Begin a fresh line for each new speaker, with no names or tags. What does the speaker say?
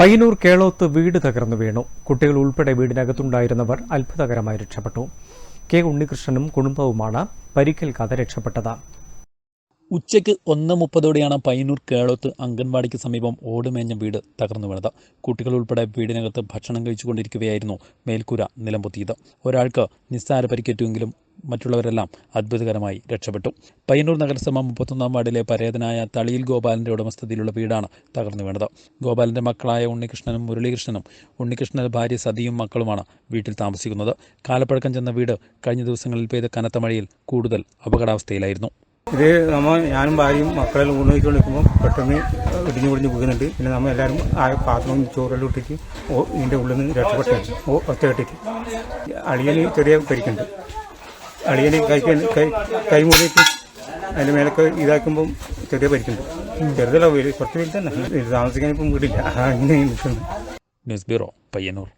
പയ്യന്നൂർ കേളോത്ത് വീട് തകർന്നു വീണു. കുട്ടികൾ ഉൾപ്പെടെ വീടിനകത്തുണ്ടായിരുന്നവർ അത്ഭുതകരമായി രക്ഷപ്പെട്ടു. കെ ഉണ്ണികൃഷ്ണനും കുടുംബവുമാണ് പരിക്കേൽക്കാതെ രക്ഷപ്പെട്ടത്.
ഉച്ചയ്ക്ക് ഒന്ന് മുപ്പതോടെയാണ് പയ്യന്നൂർ കേളോത്ത് അംഗൻവാടിക്ക് സമീപം ഓടുമേഞ്ഞ വീട് തകർന്നു വീണത്. കുട്ടികൾ ഉൾപ്പെടെ വീടിനകത്ത് ഭക്ഷണം കഴിച്ചുകൊണ്ടിരിക്കുകയായിരുന്നു മേൽക്കൂര നിലംപൊത്തിയത്. ഒരാൾക്ക് നിസ്സാര പരിക്കേറ്റുവെങ്കിലും മറ്റുള്ളവരെല്ലാം അത്ഭുതകരമായി രക്ഷപ്പെട്ടു. പയ്യന്നൂർ നഗരസഭ മുപ്പത്തൊന്നാം വാർഡിലെ പരേതനായ തളിയിൽ ഗോപാലിന്റെ ഉടമസ്ഥതയിലുള്ള വീടാണ് തകർന്നു വീണത്. ഗോപാലിന്റെ മക്കളായ ഉണ്ണികൃഷ്ണനും മുരളീകൃഷ്ണനും ഉണ്ണികൃഷ്ണന്റെ ഭാര്യ സതിയും മക്കളുമാണ് വീട്ടിൽ താമസിക്കുന്നത്. കാലപ്പഴക്കം ചെന്ന വീട് കഴിഞ്ഞ ദിവസങ്ങളിൽ പെയ്ത കനത്ത മഴയിൽ കൂടുതൽ അപകടാവസ്ഥയിലായിരുന്നു.
ഇത് നമ്മൾ ഞാനും ഭാര്യയും മക്കളെല്ലാം ഊണ് നിൽക്കുമ്പോൾ പെട്ടെന്ന് ഇടിഞ്ഞു പൊടിഞ്ഞ് പോകുന്നുണ്ട് പിന്നെ നമ്മൾ എല്ലാവരും ആ പാത്രവും ചോറെല്ലാം ഇട്ടിട്ട് ഇതിന്റെ ഉള്ളിൽ നിന്ന് രക്ഷപ്പെട്ടു. ഒറ്റ കെട്ടിട്ട്. അളിയന് ചെറിയ പരിക്കുണ്ട്. അളിയന് കൈക്ക് കൈ കൈ മൂടിയിട്ട് അതിന്റെ മേലൊക്കെ ഇതാക്കുമ്പം ചെറിയ പരിക്കുണ്ട്. ചെറുതല്ല കുറച്ച് വലുതന്നെ തന്നെ താമസിക്കാൻ ഇപ്പം വീടില്ല. അങ്ങനെ
ന്യൂസ് ബ്യൂറോ പയ്യന്നൂർ.